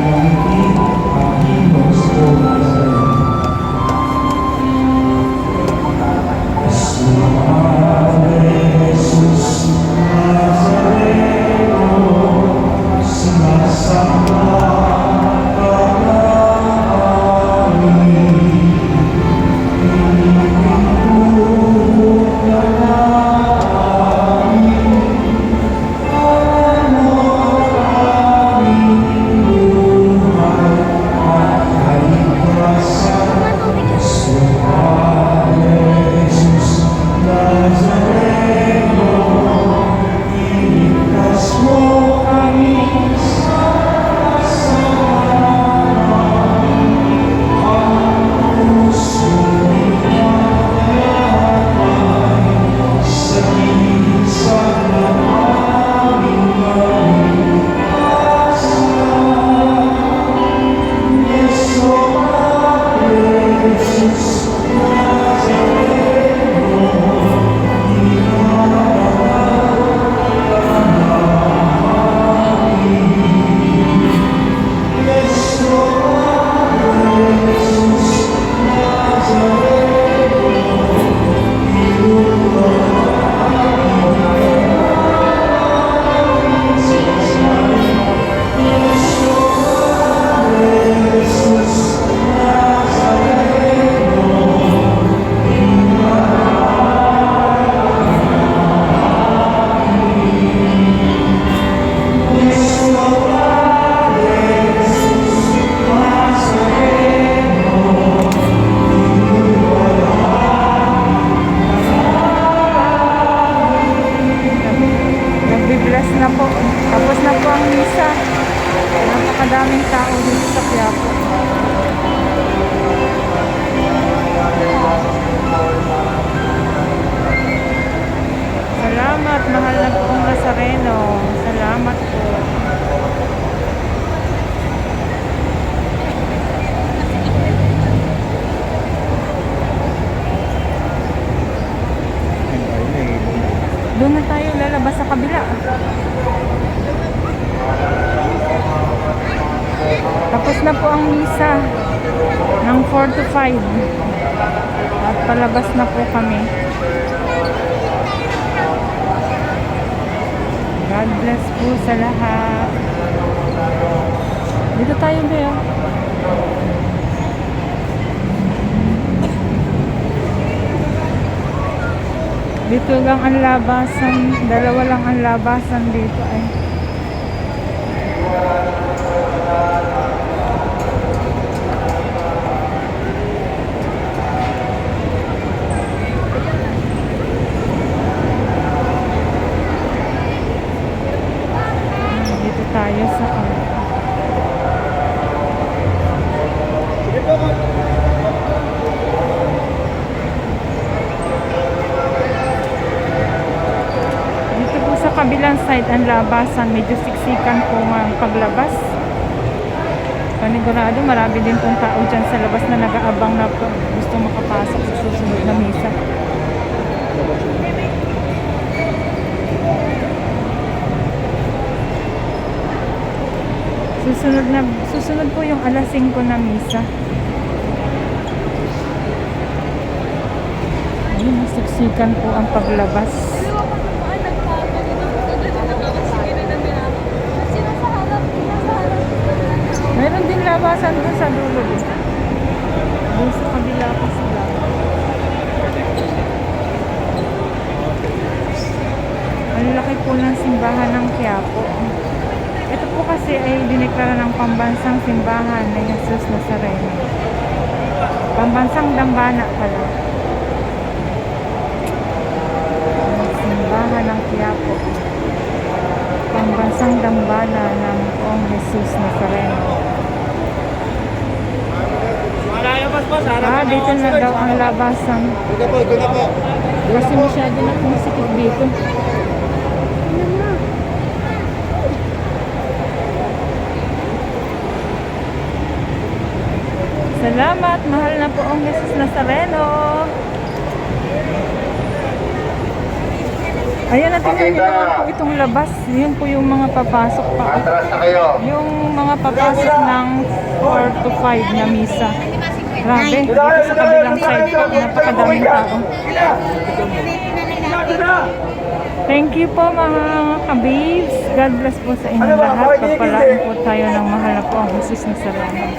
এবং Salamat, mahal na pong Nazareno. Salamat po. Doon na tayo lalabas sa kabila. Tapos na po ang misa ng 4 to 5. At palabas na po kami. God po sa lahat. Dito tayo, Bea. Dito lang ang labasan. Dalawa lang ang labasan dito ay. Dito tayo sa Dito po sa kabilang side ang labasan, medyo siksikan po ang paglabas. Panigurado, marami din pong tao dyan sa labas na nag-aabang na gusto makapasok sa susunod na misa. Susunod na susunod po yung alas 5 na misa. Ayun, siksikan po ang paglabas. Din labasan doon sa dulo. Doon sa kabila pa sila. Ang laki po ng simbahan ng Quiapo. Ito po kasi ay dineklara ng pambansang simbahan ng Jesus Nazareno. Pambansang dambana pala. Simbahan ng Quiapo. Pambansang dambana ng Ong Jesus Nazareno. Malalabas dito na daw ang labasan. Ito po, ito na po. Kasi masyado na pumisikip dito. Salamat, mahal na po ang Jesus Nazareno. Ayan na tingnan niyo naman po itong labas. Yun po yung mga papasok pa. Atras na kayo. Yung mga papasok ng 4 to 5 na misa. Grabe, dito sa kabilang side po, napakadaming tao. Thank you po mga kabibs. God bless po sa inyo lahat. Pagpalaan po tayo ng mahal na po ang Jesus na salamat.